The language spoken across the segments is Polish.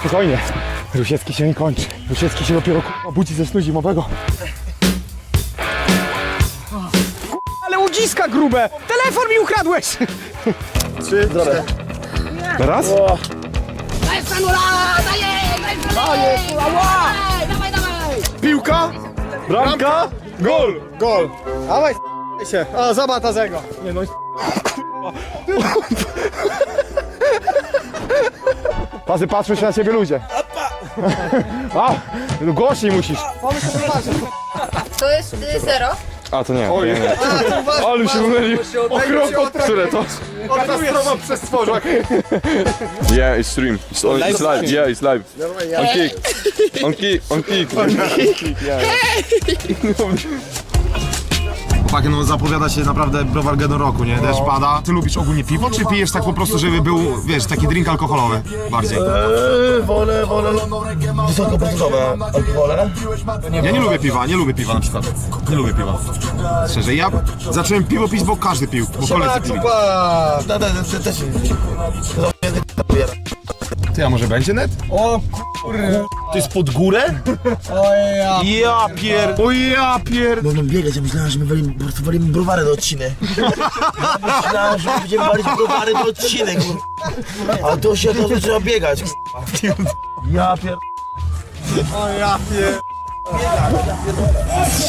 Spokojnie. Rusiecki się nie kończy. Rusiecki się dopiero k***a, budzi ze snu zimowego. Ale łudziska grube! Telefon mi ukradłeś! Trzy, cztery. Raz? Daj Sanura! Dajej! Daj Dawaj, dawaj, dawaj! Piłka? Bramka? Gol! Gol! Dawaj s- się. O, zobacz Tazego. Nie no, Pazy, patrzą się na ciebie ludzie. A, no głośniej musisz. To jest y, zero. A, to nie. Oj, nie, nie. Ale się mylił. Które to? Katastrofa przez stworzak. Yeah, it's stream. It's, on, it's live. Yeah, it's live. On kick. On kick. On kick. Chłopaki, no zapowiada się naprawdę browar Geno roku, nie? Deszcz pada. Ty lubisz ogólnie piwo, czy pijesz tak po prostu, żeby był, wiesz, taki drink alkoholowy bardziej? Eee, wolę, wolę wysokoprocentowe alkohole. Ja nie lubię piwa, nie lubię piwa na przykład. Nie lubię piwa. Szczerze, ja zacząłem piwo pić, bo każdy pił, bo koledzy pili. Czupa! Też Ty, a może będzie net? O kurde. To jest pod górę? Ja pier... O ja pier... Będą biegać, ja myślałem, że my walimy, po prostu walimy browary do odcinek. Ja myślałem, że my będziemy walić browary do odcinek. kurwa. A to się to trzeba biegać. kurwa. Ja pier...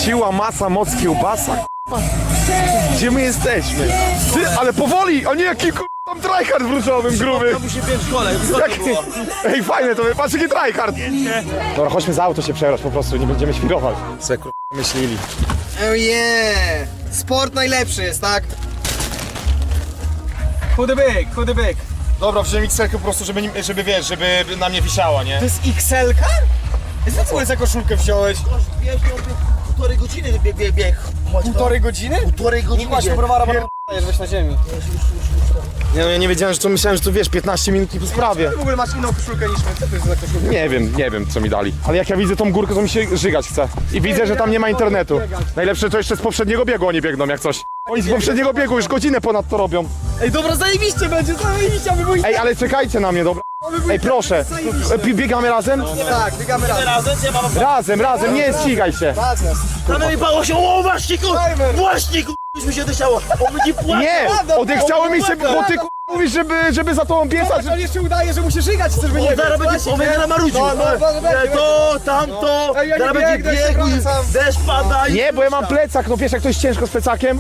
Siła, masa, moc, kiełbasa. Gdzie my jesteśmy? Ty, ale powoli! O nie, jaki k***a, tam tryhard w różowym, gruby. Musi pięć szkole, Jaki... Ej, fajne to, patrz jaki tryhard. Dobra, chodźmy za auto się przebrać po prostu, nie będziemy świrować. Se k***a, myślili. Oh yeah! Sport najlepszy jest, tak? Chudy byk, chudy byk. Dobra, wziąłem x po prostu, żeby, nie- żeby wiesz, żeby na mnie wisiała, nie? To jest XL-ka? Co ty za koszulkę wziąłeś? No, półtorej godziny bieg, bieg, bieg. Półtorej godziny? Półtorej godziny Kładź bieg. browara, bo jest weź na ziemi. Nie, no ja nie wiedziałem, że to myślałem, że tu wiesz, 15 minut i po sprawie. Ty w ogóle masz inną koszulkę niż my, co to jest za koszulka? Nie wiem, nie wiem co mi dali. Ale jak ja widzę tą górkę, to mi się żygać chce. I widzę, że tam nie ma internetu. Najlepsze to jeszcze z poprzedniego biegu oni biegną jak coś. Oni z poprzedniego biegu już godzinę ponad to robią. Ej, dobra, zajebiście będzie, zajebiście, aby mój... Ej, ale czekajcie na mnie, dobra? Ej, proszę. Pi- Biegamy razem? Tak, biegamy razem. Razem, mam Razem, razem, nie ścigaj się. Razem. Kamery pało się, o właśnie ku... Dajmy. Właśnie ku... Już mi się odechciało. On będzie płakał. Nie! Odechciało mi się, bo ty k- mówisz, żeby, żeby za tobą biegać. On jeszcze udaje, że mu się żygać, chcesz by nie On zaraz będzie, on będzie marudził. No, no, no, Nie, To, tamto, Ej, ja nie zaraz będzie biegnę, biegł, i wracam. deszcz pada i... Nie, bo ja mam plecak, no wiesz jak to jest ciężko z plecakiem?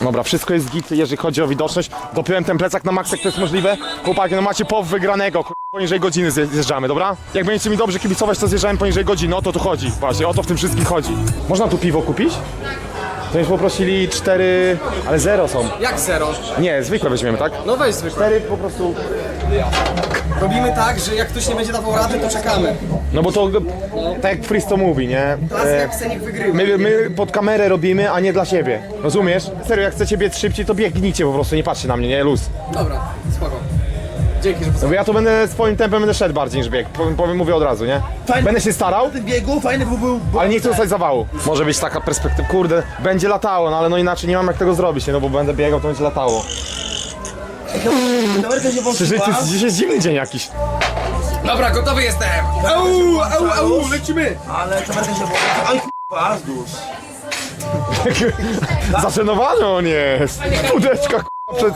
Dobra, wszystko jest git, jeżeli chodzi o widoczność. Dopiąłem ten plecak na maksa, jak to jest możliwe. Chłopaki, no macie pow wygranego, k- poniżej godziny zje- zjeżdżamy, dobra? Jak będziecie mi dobrze kibicować, to zjeżdżamy poniżej godziny, o to tu chodzi. Właśnie, o to w tym wszystkim chodzi. Można tu piwo kupić? To już poprosili cztery, ale zero są. Jak zero? Nie, zwykłe weźmiemy, tak? No weź zwykle. Cztery po prostu. Robimy tak, że jak ktoś nie będzie dawał rady, to czekamy. No bo to tak jak Fristo mówi, nie? Teraz E, jak Senik wygrywa. My, my pod kamerę robimy, a nie dla siebie. Rozumiesz? Serio, jak chcecie biec szybciej, to biegnijcie po prostu, nie patrzcie na mnie, nie? Luz. Dobra. Dzięki, że No bo ja to będę swoim tempem będę szedł bardziej niż bieg. Powiem, powiem mówię od razu, nie? Fajnie. Będę się starał, W tym biegu fajny był, był ale nie chcę dostać zawału. Może być taka perspektywa, kurde, będzie latało, no ale no inaczej nie mam jak tego zrobić, nie? No bo będę biegał, to będzie latało. kamerka się włączyła. to jest, dzisiaj jest dziwny dzień jakiś. Dobra, gotowy jestem! Au, au, au, lecimy! Ale kamerka się włączyła. Oj k***a, zdłuż. Zażenowany on jest. Pudeczka k***a, przed,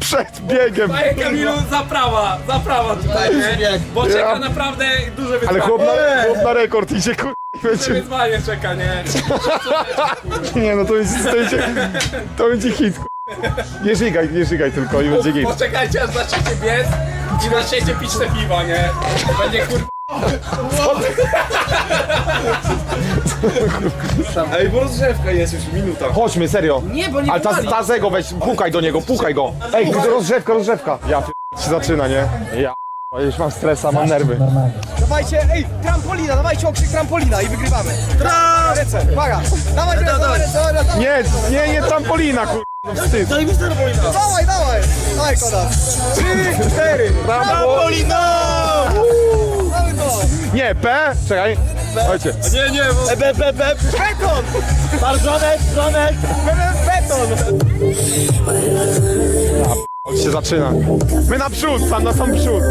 przed biegiem. Panie Kamilu, zaprawa, zaprawa tutaj, nie? Bo czeka Ja- naprawdę duże wyzwanie. Ale chłop na, chłop na rekord idzie, kur... i będzie... Wyzwanie czeka, nie? Nie no, to będzie, to będzie, to będzie hit. kur- Nie żygaj, nie żygaj tylko i będzie hit. Poczekajcie aż zaczniecie biec i zaczniecie pić te piwa, nie? Będzie kur... Ej, bo rozgrzewka jest już minuta. Chodźmy, serio. Nie, bo nie Ale ta, powali. Tazego weź, pukaj do niego, pukaj go. Ej, rozgrzewka, rozgrzewka. Ja p- się zaczyna, nie? Ja p- już mam stresa, mam nerwy. Dawajcie, ej, trampolina, dawajcie okrzyk trampolina i wygrywamy. Tram! Ręce, uwaga! Dawaj, ręce, dawaj, ręce, dawaj, ręce. Nie, nie, nie trampolina, kur... No wstyd. Daj mi trampolina. Dawaj, dawaj! Dawaj, Konrad! Trzy, cztery! Trampolina! Nie, P, czekaj. Chodźcie. Nie, nie, bo... Eb, eb, eb. Beton! Barzonek, dronek. Beton! On się zaczyna. My naprzód, sam na sam przód.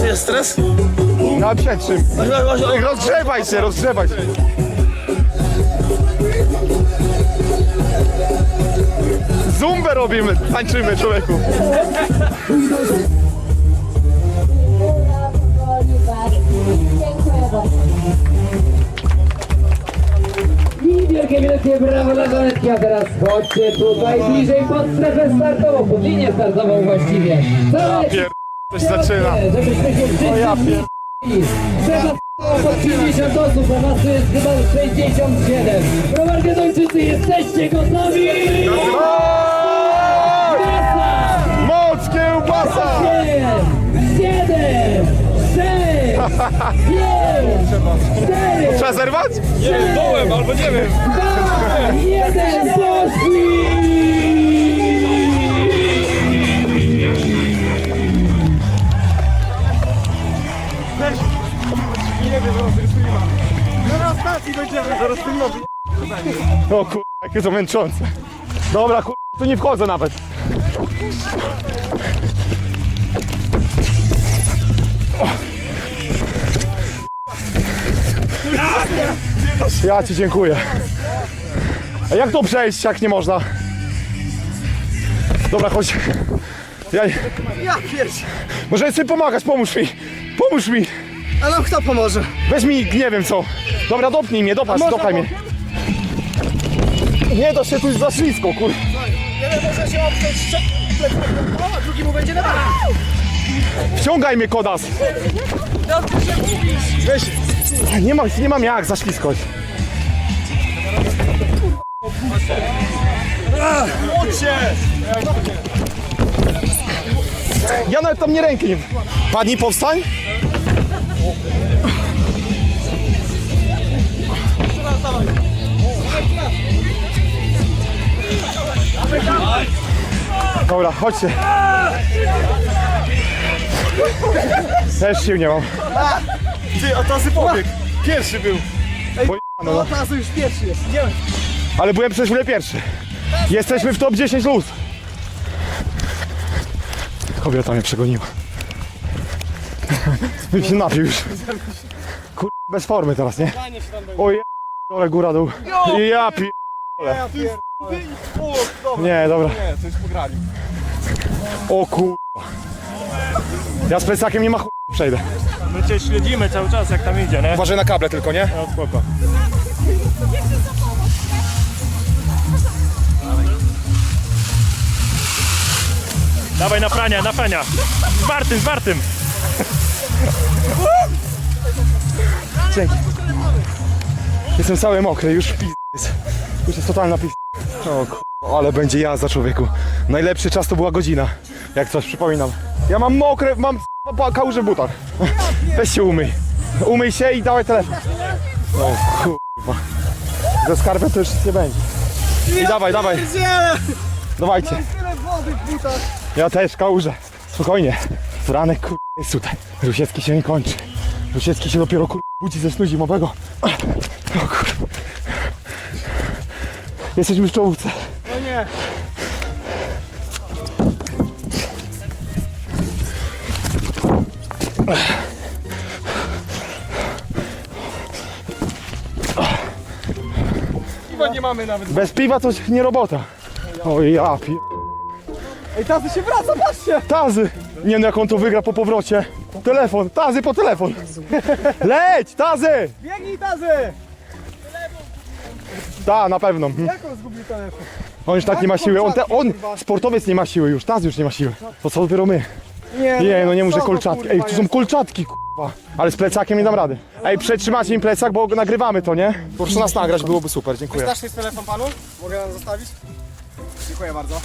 Czy jest stres? Na przed czym? Rozgrzewaj się, rozgrzewaj się. Zumbę robimy, tańczymy człowieku. I wielkie, wielkie brawo dla Donetki, a teraz chodźcie tutaj bliżej pod strefę startową, pod linię startową właściwie. Co Pier... Coś zaczyna. Żebyśmy się wszyscy O ja pier... Strefa pod 50 osób, a nas tu jest chyba 67. Browar Gadończycy, jesteście gotowi? Moc kiełbasa! 8, 7, 6, 5, 4, Trzeba zerwać? Dołem albo nie wiem. Dwa, jeden, poszli! O kur... jakie to męczące. Dobra kur... tu nie wchodzę nawet. O. Ja ci dziękuję. A jak to przejść, jak nie można? Dobra, chodź. Ja... Ja pierś. Może sobie pomagać, pomóż mi. Pomóż mi. A nam kto pomoże? Weź mi, nie wiem co. Dobra, dopnij mnie, dopatrz, można dopaj mnie. Nie, to się tu jest za ślisko, kur... Jeden może się oprzeć a drugi mu będzie na. Wciągaj mnie, kodas. Weź. Nie mam, nie mam jak, za ślisko jest. Ja nawet tam nie ręki nie... Padnij, powstań. Dobra, chodźcie. Też sił nie mam. Ty, a tazy pobieg. Pierwszy był. Bo no, No już pierwszy jest. Idziemy. ale byłem przez chwilę pierwszy. Jesteśmy w top 10 luz. Kobieta mnie przegoniła. Bym się napił już. Kur... bez formy teraz, nie? Oj, ale góra dół. I ja pi... Nie, dobra. Nie, to już pograli. O kur... Ja z plecakiem nie ma chuj przejdę. My cię śledzimy cały czas jak tam idzie, nie? Uważaj na kable tylko, nie? No spoko. Dawaj na prania, na prania. Z Bartym, z Bartym. Dzięki. Jestem cały mokry, już jest. Już jest totalna pis... O kur... ale będzie jazda człowieku. Najlepszy czas to była godzina. Jak coś, przypominam. Ja mam mokre, mam kałuże w butach. Weź się umyj. Umyj się i dawaj telefon. O kurwa. Ze skarpet to już nic nie będzie. I dawaj, dawaj. Dawajcie. Ja też kałużę. Spokojnie. Ranek kur... jest tutaj. Rusiecki się nie kończy. Rusiecki się dopiero kur... budzi ze snu zimowego. O kur... Jesteśmy w czołówce. No nie. Piwa nie mamy nawet. Bez piwa to nie robota. O ja pi... Ej, tazy się wraca, patrzcie. Tazy! Nie wiem jak on to wygra po powrocie. Telefon, Tazy po telefon. Leć, Tazy! Biegnij tazy. Ta, na pewno. Mhm. Jak on zgubił telefon? On już tak nie ma siły. On, te, on, sportowiec nie ma siły już. Tazy już nie ma siły. To co dopiero my. Nie, no nie muszę co to, kolczatki. Ej, kurwa, tu są jest? kolczatki, kurwa. Ale z plecakiem nie dam rady. Ej, przetrzymacie mi plecak, bo nagrywamy to, nie? Proszę nas nagrać, byłoby super, dziękuję. Dasz jest telefon panu? Mogę nam zostawić? Dziękuję bardzo.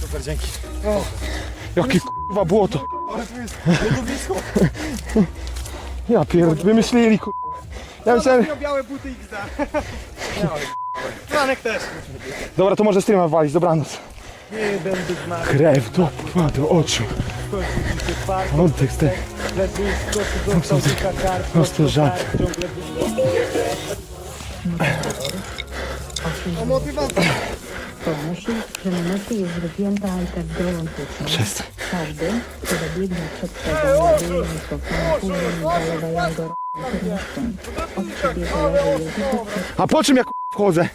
Super, dzięki. Jakie kurwa błoto. Ja pierd... wymyślili kurwa. Ja myślałem... Miał białe buty XD. Franek też. Dobra, to może streama walić, dobranoc. Krew do, do oczu. Oddech, zdech. Prosto żal. Ponosi, jest wypięta i tak. Każdy, kto przed tobą, ładuje mikrofon, później zalewają go internetką. Od ciebie zależy jedynie A po czym ja k***a, wchodzę?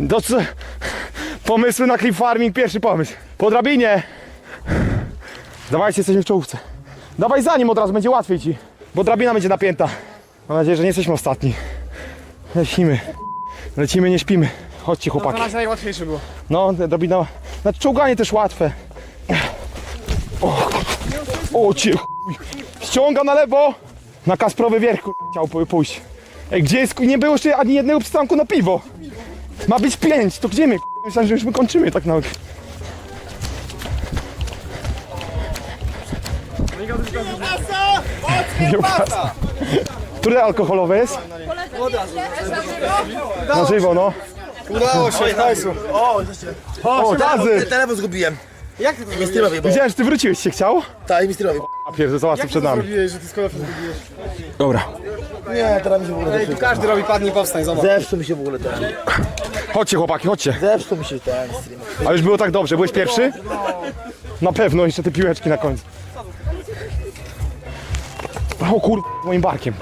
Do co? Pomysły na clip farming, pierwszy pomysł. Po drabinie. Dawajcie, jesteśmy w czołówce. Dawaj za nim od razu, będzie łatwiej ci. Bo drabina będzie napięta. Mam nadzieję, że nie jesteśmy ostatni. Lecimy. Lecimy, nie śpimy. Chodźcie chłopaki. razie najłatwiejsze było. No, drabina. Znaczy czołganie też łatwe. O, o cię chuj. Ściąga na lewo. Na Kasprowy wierch chciał pójść. Ej, gdzie jest? Nie było jeszcze ani jednego przystanku na piwo. Ma być pięć, to gdzie my? Myślałem, że już my kończymy tak nawet. Nie ukasa. Które alkoholowe jest? Na żywo, no. Udało się, hajsu. O, tazy! Telefon zgubiłem. Jak ty to Mi streamowi, bo... Widziałem, że ty wróciłeś się chciał? Tak, mi streamowi. A pierdolę, zobacz co przed nami. zrobiłeś, że ty z telefon zgubiłeś? Dobra. Nie, teraz mi się w ogóle Ej, tu każdy robi padnie powstań, zobacz. Zepsuł mi się w ogóle ten. Chodźcie chłopaki, chodźcie. Zepsuł mi się ten stream. A już było tak dobrze, byłeś pierwszy? Na pewno, jeszcze te piłeczki na końcu. O kur... moim barkiem.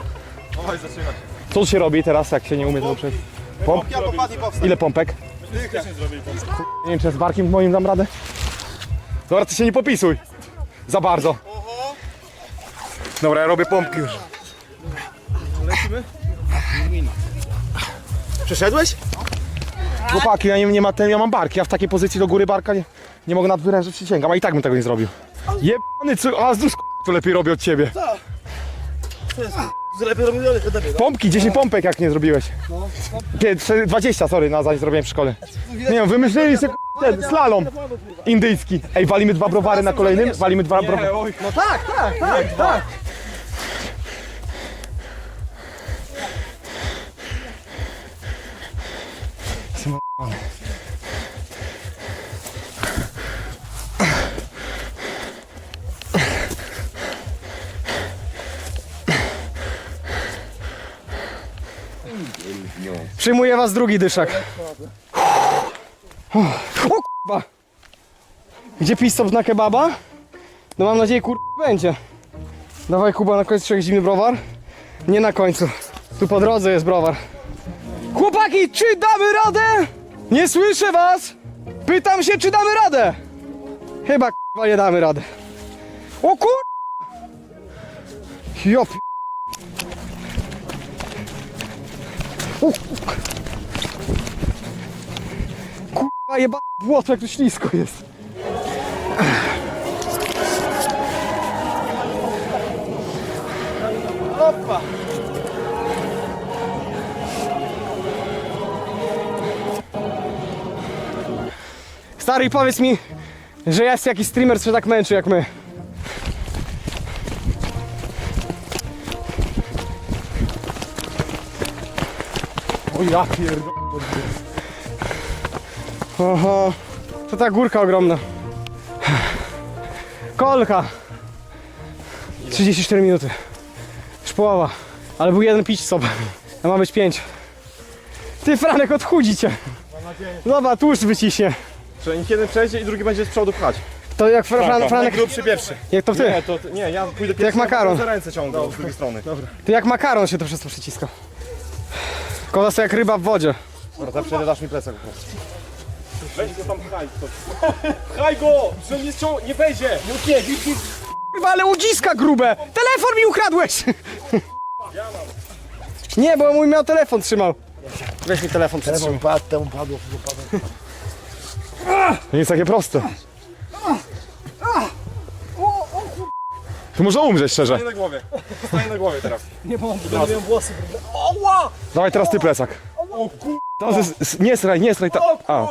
Co tu się robi teraz, jak się nie umie tego przejść? Pomp? Ile pompek? Nie wiem, czy z barkiem moim dam radę. Dobra, ty się nie popisuj. Za bardzo. Dobra, ja robię pompki już. Przeszedłeś? Chłopaki, ja nie, nie ma ten, ja mam barki, ja w takiej pozycji do góry barka nie, nie mogę nadwyrężyć przysięgam, a i tak bym tego nie zrobił. Jebany, co, a zdrów to lepiej robię od ciebie. Co lepiej lepiej. Pompki, 10 pompek jak nie zrobiłeś. Nie, trze- 20, sorry, na zaś zrobiłem w szkole. Nie wiem, wymyślili sobie ten slalom indyjski. Ej, walimy dwa browary na kolejnym? Walimy dwa browary. No tak, tak, tak, tak. Przyjmuję was drugi dyszak. O kurwa. Gdzie pis stop na kebaba? No mam nadzieję kur... będzie. Dawaj Kuba na końcu trzech zimny browar. Nie na końcu. Tu po drodze jest browar. Chłopaki, czy damy radę? Nie słyszę was! Pytam się, czy damy radę? Chyba kurwa nie damy radę. O kur... Jop. Kurwa jeba błoto, jak to ślisko jest. Opa! Stary, powiedz mi, że jest jakiś streamer, co się tak męczy jak my. O ja pierdolę. Oho, to ta górka ogromna. Kolka. 34 minuty. Już połowa. Ale był jeden pić sobie. A ma być 5. Ty Franek odchudzi cię. Zobacz, tłuszcz wyciśnie. Że niech jeden przejdzie i drugi będzie z przodu pchać. To jak Fra Fran Franek. Grubszy pierwszy. Jak to ty? Nie, to nie, ja pójdę pierwszy. jak makaron. Za ręce ciągnął z drugiej strony. Dobra. To jak makaron się to wszystko przyciska. Koza sobie jak ryba w wodzie. Dobra, to przejdę, dasz mi plecak. Weź go tam pchaj. Pchaj go! Że nie, ścią- nie wejdzie! Nie, nie, nie. Kurwa, ale udziska grube! Telefon mi ukradłeś! Nie, bo mój miał telefon trzymał. Weź mi telefon Telefon przytrzymaj. padł, temu padło. To nie jest takie proste. Tu można umrzeć szczerze. na głowie. Stań na głowie teraz. Dawaj teraz ty plecak. O kur... Nie sraj, nie sraj. Ta... A,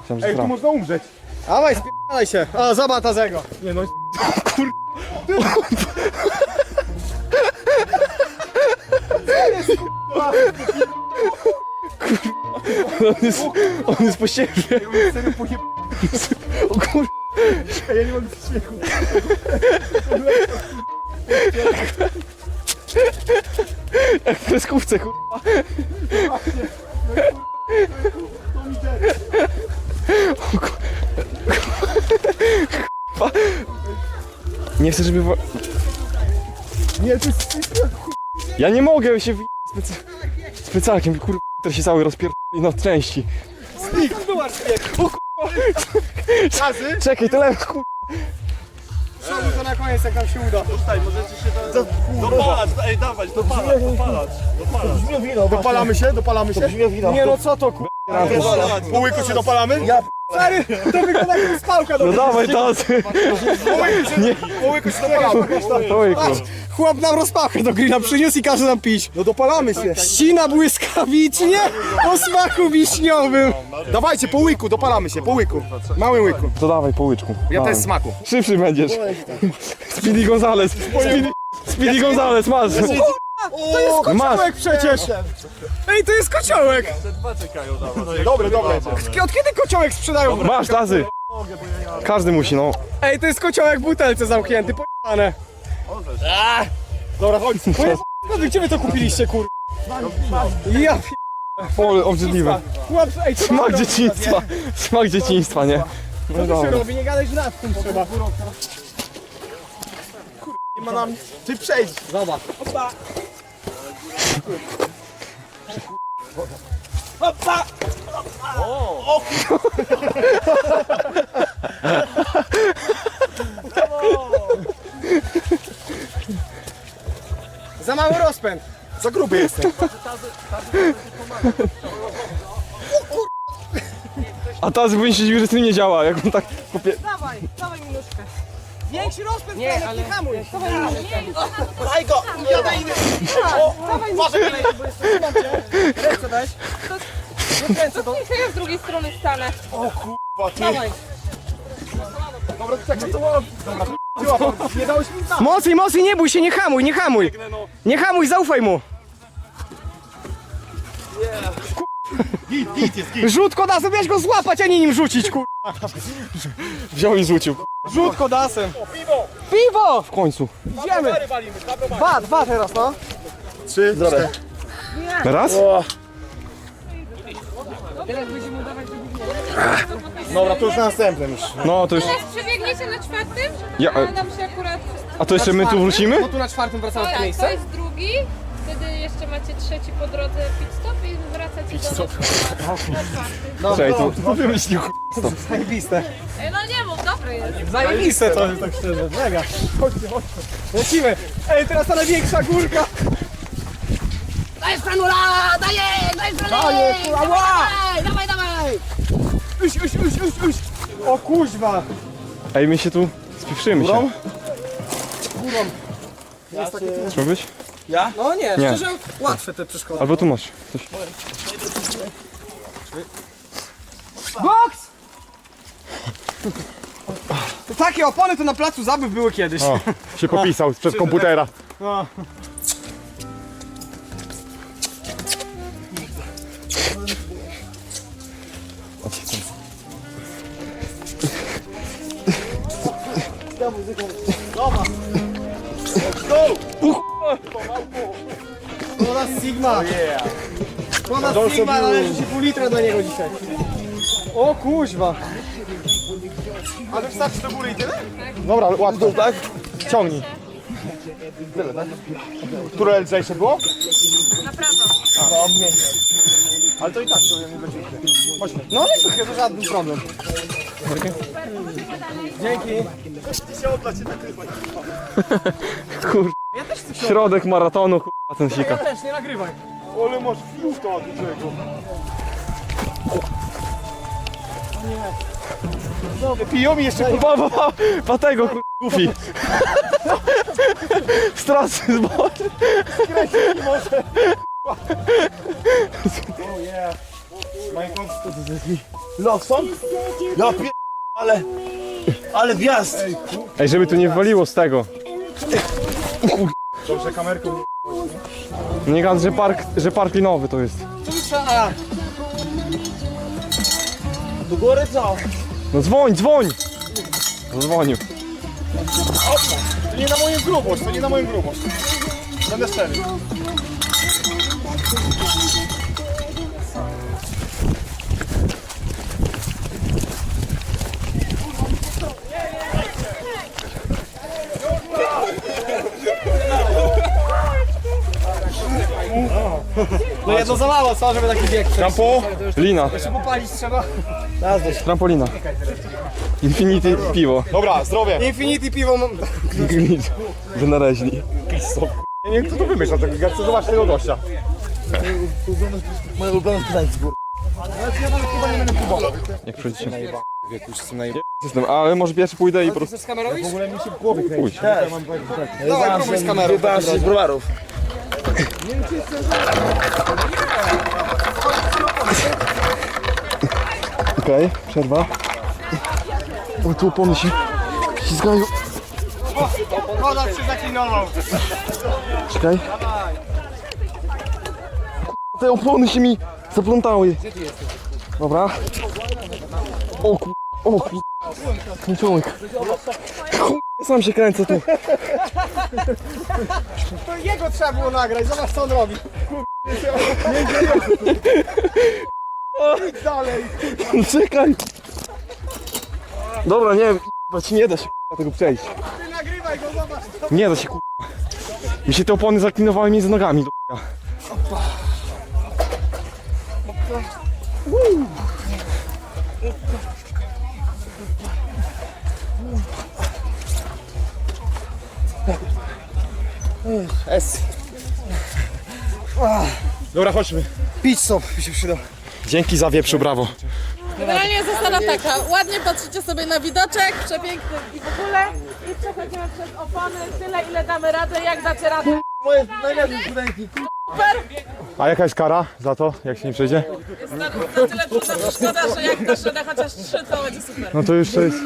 myślałem, że Ej, tu sram. można umrzeć. Dawaj, spierdalaj się. O, zobacz Tazego. Nie no, on jest, on jest po siebie. O kur... Ej, ja nie mogę z śmiechu. Jak w kreskówce, kurwa. Nie chcę, żeby... Nie, to jest... Ja nie mogę się w... Specy... Specjalkiem, kurwa, który się cały rozpier... na części. O kurwa! Razy? Czekaj, to lewo, kurwa. To na koniec, jak nam się uda. Dopalać, ej dawać, dopalać, dopalać. Dopalamy się? Dopalamy się? Nie no, co to, kurwa? Po łyku się dopalamy? Stary, to wygląda jak spałka No dawaj, tacy. Nie, Po łyku się dopalamy. ojku. Chłop nam rozpałkę do grilla przyniósł i każe nam pić. No dopalamy się. Ścina błyskawicznie o smaku wiśniowym. Dawajcie, po łyku, dopalamy się, po łyku. Małym łyku. To dawaj po łyczku. Ja Dawaj. też smaku. Szybszy będziesz. Speedy Gonzales. Speedy, Speedy Gonzales, masz. To jest Masz. przecież. Ej, to jest kociołek. Dobre, dobre. Od kiedy kociołek sprzedają? Masz, lazy. Każdy musi, no. Ej, to jest kociołek w butelce zamknięty, pojebane. Dobra, chodź. Gdzie wy to kupiliście, kur... Ja p... Pole obrzydliwe. Ej, co Smak dzieciństwa. Smak dzieciństwa, nie? No to się dobra. robi? Nie gadaj, że nad tym trzeba. Ma nam... Ty przejdź. Zobacz. Opa. Opa. Za mały rozpęd. Za gruby jestem. A teraz powinien się dziwić, że z tym nie działa, jak on tak. Dawaj, dawaj mi nóżkę. Większy rozpęd, nie, ale... nie hamuj. Daj go, nie daj mi. Dawaj nóżkę. Ręce dać. To to ja z drugiej strony stanę. Dawaj. Dobra, czekaj, to nie dałeś mi znać. Mocniej, mocniej, nie bój się, nie hamuj, nie hamuj. Nie hamuj, zaufaj mu. Git, git jest, git. Rzut kodasem, miałeś go złapać, a nie nim rzucić, kur... Wziął i rzucił. Rzut kodasem. Piwo! W końcu. Idziemy. Dwa, dwa teraz, no. Trzy, cztery. Raz? Dobra, to już na następnym już. No, to już... Przebiegniecie na czwartym? Ja, A nam się akurat... a to jeszcze my tu wrócimy? No tu na czwartym wracamy w to Tak, miejsce. to jest drugi. Jeszcze macie trzeci po drodze pit stop i wracacie do nas na czwarty. Czekaj, tu, tu wymyślił Zajebiste. Ej, no nie mów, dobre jest. Zajebiste to jest tak szczerze, mega. Chodźcie, chodźcie. Lecimy. Ej, teraz ta największa górka. Dajesz franula! Dajesz! Dajesz franula! Daję, kurwa, ła! Dawaj, dawaj, dawaj! Uś, uś, uś, uś, uś. O kuźwa. Ej, my się tu spieprzymy się. Górą? Trzeba być? No nie, Nie. szczerze łatwe te przeszkody. Albo tu masz. Coś. Box! Takie opony to na placu zabaw były kiedyś. O, się popisał przez komputera. No. Ponad Sigma! Ponad Sigma, należy się pół litra do niego dzisiaj. O kuźwa! A wystarczy do góry i tyle? Dobra, łatwo. Tak? Ciągnij. Tyle, tak? Które lżejsze było? Na prawo. Ale to i tak to nie będzie. Chodźmy. No leciutkie, to żaden problem. Dzięki. Kur... Środek maratonu, kur... ten sika. Też nie nagrywaj. Ale masz fiuta. Nie. Piją mi jeszcze Pa, pa, pa, pa tego, kur... Goofy. Strasy z boku. Lawson? Ja pier... ale... Ale wjazd. Ej, żeby tu nie waliło z tego. Dobrze, kamerką. Nie gadz, że park, że park linowy to jest. Do góry co? No dzwoń, dzwoń! Dzwonił. To nie na moją grubość, to nie na moją grubość. Będę szczery. No jedno za mało, co, żeby taki bieg przejść. Trampo, lina, Jeszcze popalić trzeba. trampolina. Infinity piwo. Dobra, zdrowie. Infinity piwo mam... Wynaleźli. Ja nie wiem, kto to wymyślał, tego, ja chcę zobaczyć tego gościa. Moje ulubione pytanie z góry. Jak przyjdziecie? Jestem, ale może pierwszy pójdę i po prostu Chcesz z kamerą iść? pójść. Dawaj, próbuj z kamerą. Wybałem się z browarów. Okej, przerwa. O, tu opony się ściskają. Koda się zaklinował. Czekaj. Te opony się mi zaplątały. Dobra. O ku... O ku... Chu- Sam się kręcę tu. To jego trzeba było nagrać, zobacz co on robi. Czekaj. Dobra, nie wiem. ci nie da się k***a, tego przejść. Ty nagrywaj go, zobacz. Nie da się k***a. Mi się te opony zaklinowały między nogami. do k***a. S. Dobra, chodźmy. Pit stop mi się przydał. Dzięki za wieprzu, brawo. Generalnie zasada taka, ładnie patrzycie sobie na widoczek, przepiękny i w ogóle i przechodzimy przez opony tyle ile damy radę, jak dacie radę. Moje najlepsze studenki. Super, A jaka jest kara za to, jak się nie przejdzie? jest na, na tyle trudna przeszkoda, że jak dasz radę chociaż trzy, to będzie super. No to już to jest...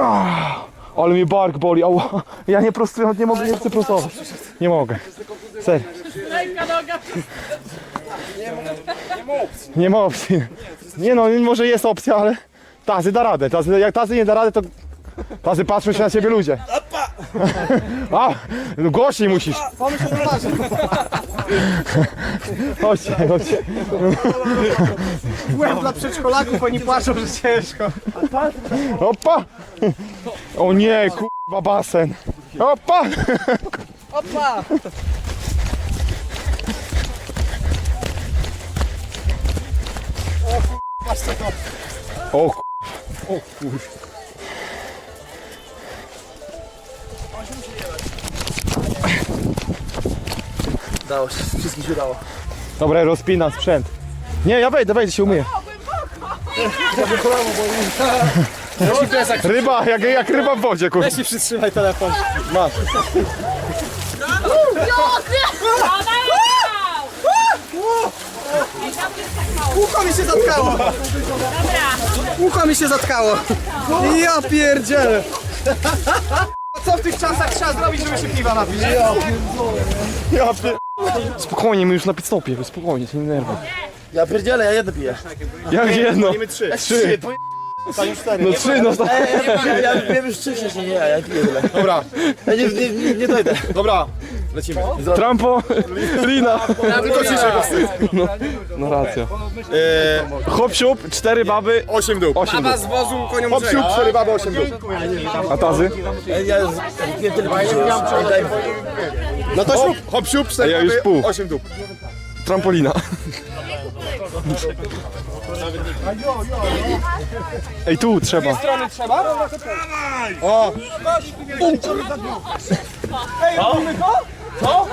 Ah, Ale mi bark boli, ała. Ja nie prostuję, nie mogę, nie chcę prostować. Nie mogę. Serio. Noga, Nie ma opcji. Nie no, może jest opcja, ale Tazy da radę. Tazy, jak Tazy nie da radę, to Tazy patrzą się na ciebie ludzie. A, no głośniej musisz. Chodźcie, chodźcie. Łeb dla przedszkolaków, oni płaczą, że ciężko. Opa! O nie, kurwa basen. Opa! Opa! O kur... Dało się, wszystkim się udało. Dobra, rozpinam sprzęt. Nie, ja wejdę, wejdę się umyję. Ryba, jak, jak ryba w wodzie, kurwa. Weź i przytrzymaj telefon. Masz. Ucho mi się zatkało. Ucho mi się zatkało. Ja pierdzielę. Co w tych czasach trzeba zrobić, żeby się piwa napić? Ja pier... Spokojnie, my już na pit stopie, spokojnie, się nie nerwuj. Ja pierdzielę, ja jedno piję. Jak jedno? trzy. Trzy. No trzy, no tak. Ja, ja wiem już trzy wcześniej, nie, ja piję tyle. Dobra, Ja nie, nie, nie, nie dojdę. dobra, lecimy. Trampo, lina. Tylko ciszej, wstyd. No racja. Hop siup, cztery baby, Osiem dół. osiem dół. z wozu koniom Hop, siup, cztery baby, osiem dół. A tazy? No to siup, hop, siup, cztery Ja już baby, pół. osiem dół. Trampolina. Ej, tu trzeba. strony trzeba? O,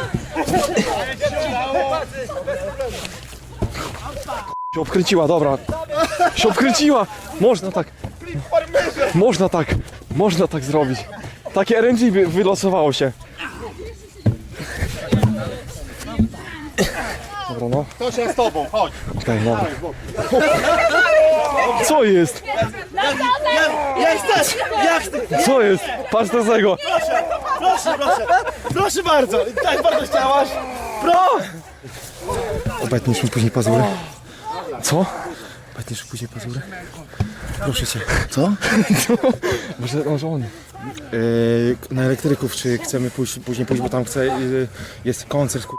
Się obkręciła, dobra. Się obkręciła. Można tak. Można tak. Można tak zrobić. Takie RNG wy- wylosowało się. Dobra, no. to się z tobą, chodź. Okej, dobra. Co jest? Ja chcę, ja chcę. Co jest? Patrz na tego. Proszę, proszę. Proszę bardzo. Tak bardzo chciałaś. Pro! Obetniesz mi później pazury. Co? Obetniesz mi później pazury? Proszę cię. Co? Może, może on. Yy, na elektryków, czy chcemy pójść, później pójść, bo tam chce, yy, jest koncert, ku...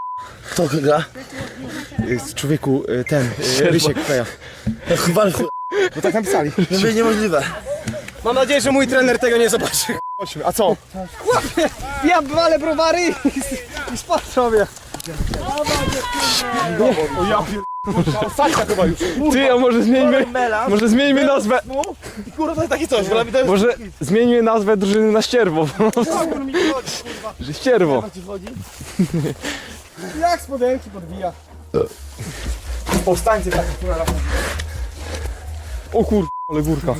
Kto gra? Yy, człowieku, yy, ten, yy, Rysiek Kleja. No chyba, chyba. No tak napisali. To będzie niemożliwe. Mam nadzieję, że mój trener tego nie zobaczy. A co? Ja walę browary i, i spadł sobie. O ja pier... Ostatnia chyba już. Ty, a może zmieńmy, może zmieńmy nazwę, Kurwa, to jest takie coś, bo mi to jest... może zmieńmy nazwę drużyny na ścierwo. Że ścierwo. Jak spodenki podbija. Powstańcy tak O kur... ale górka.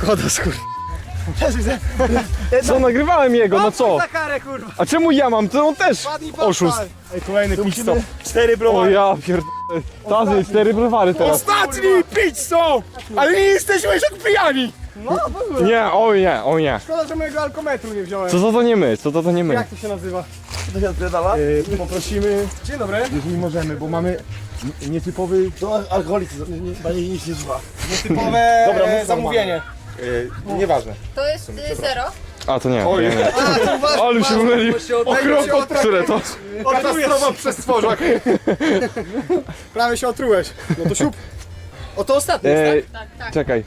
Koda skur... Co, nagrywałem jego, no co? Za karę, kurwa. A czemu ja mam? To on też Padnij oszust. Ej, kolejny pit stop. Cztery O browary. ja pierdolę. Tazy, cztery browary teraz. Ostatni pit stop! Ale nie jesteśmy jeszcze pijani! No, w ogóle. Nie, o nie, o nie. Szkoda, że mojego alkometru nie wziąłem. Co to to nie my, co to to nie my. Jak to się nazywa? To się odpierdala? Yy, poprosimy, Dzień dobry. jeżeli możemy, bo mamy n- nietypowy... To alkoholik, nie, nie, nie, nic nie zła. Typowe Dobra, e, mów zamówienie. Yy, nieważne. To jest y, zero. A to nie, Oj. nie, nie. Ale się mylił. O krok od Które to? Katastrofa przez stworzak. Prawie się otrułeś. No to siup. O to ostatni jest, Ej, Tak, tak. czekaj.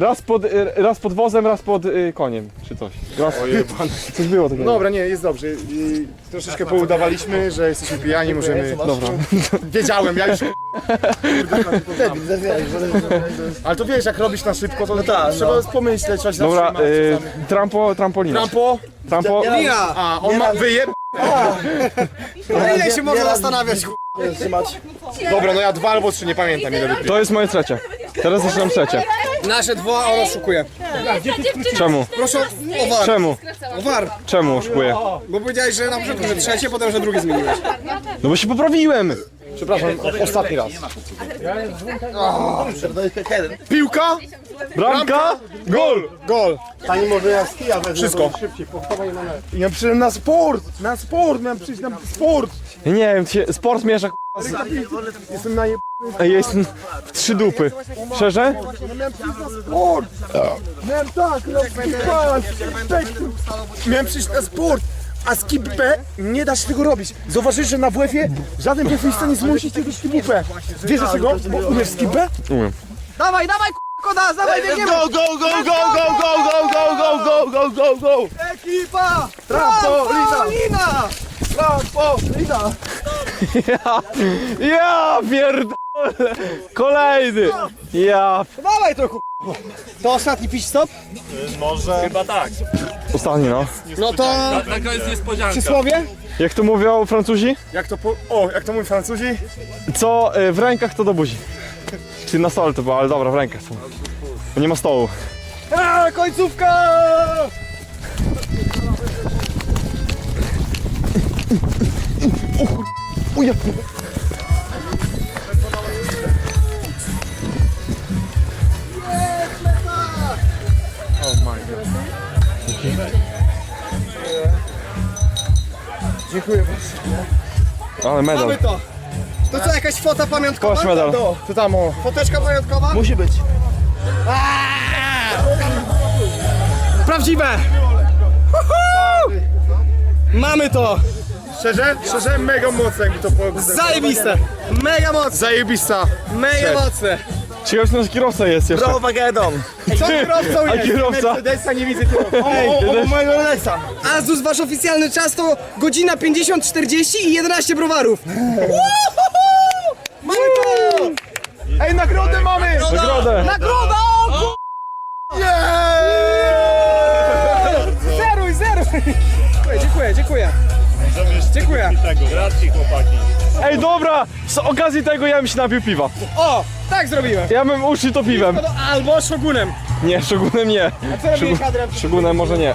Raz pod, y, raz pod wozem, raz pod y, koniem, czy coś. Raz, coś było takiego. Dobra, nie, jest dobrze. I troszeczkę poudawaliśmy, że jesteśmy pijani, możemy... Dobra. Wiedziałem, ja już... Ale to wiesz, jak robisz na szybko, to tak, trzeba no. pomyśleć, coś Dobra, zatrzymać, y, trampo, trampolina. Trampo? Trampo! A, on ma wyjeb... Na ile się można zastanawiać? Dobra, no ja dwa albo trzy, nie pamiętam ile wypiłem. to jest moje trzecie. Teraz zaczynam trzecie. Nasze dwa, a on oszukuje. Czemu? Proszę o war. Czemu? O war. Czemu oszukuję? Bo powiedziałeś, że na początku, że trzecie, potem, że drugie zmieniłeś. No bo się poprawiłem! Przepraszam, ostatni raz. Piłka? Bramka! Gol! Gol. Pani może ja z kija wezmę, Wszystko. szybciej, powstawaj na ja przyszedłem na sport! Na sport! Miałem przyjść na sport! Nie wiem, się, sport miesza k***a, z... Jestem na. Ej, Jestem w trzy dupy. Szczerze? sport! Miałem tak, na! Miałem przyjść na sport! A skip B nie da się tego robić. Zauważysz, że na WF-ie żaden profesjonista nie zmusi cię do skipu B. Wiesz dlaczego? Bo umiesz skip B? Umiem. Dawaj, dawaj, koda, dawaj, biegniemy! Go, go, go, go, go, go, go, go, go, go, go, go! Ekipa! Trampolina! Trampolina! Trampolina! Ja, ja pierdolę! Kolejny! Ja... Dawaj to. To ostatni pitch stop? Chyba tak. Ostatni no. No to Na koniec niespodzianka. przysłowie? Jak to mówią Francuzi? Jak to po... O, jak to mówią Francuzi? Co y, w rękach to do buzi. Czy na stole to było, ale dobra, w rękach są. Bo nie ma stołu. A, końcówka! Ale medal. Mamy to. To co, jakaś fota pamiątkowa? Kosz medal. To, to tam o... Foteczka pamiątkowa? Musi być. Prawdziwe! Uhu! Mamy to! Szczerze? Szczerze, mega mocne jakby to po... Zajebiste! Mega mocne! Zajebista! Mega mocne! Ciekawe, nasz kierowca jest jeszcze. Browagedon. Co kierowcą A jest? kierowca? Mercedesa nie widzę tyłu. O, o, o, mojego Rolexa. Azus, wasz oficjalny czas to godzina 50.40 i 11 browarów. Uhuhu! Mamy to! Ej, nagrodę mamy! Nagrodę! Nagroda! o ku- Zeruj, zeruj! Dziękuję, dziękuję, dziękuję. Dziękuję. Ej, dobra! Z okazji tego ja bym się napił piwa. O, tak zrobiłem. Ja bym uczcił to piwem. Albo szogunem. Nie, szogunem nie. Co robiłeś, Adrian? Szogunem może nie.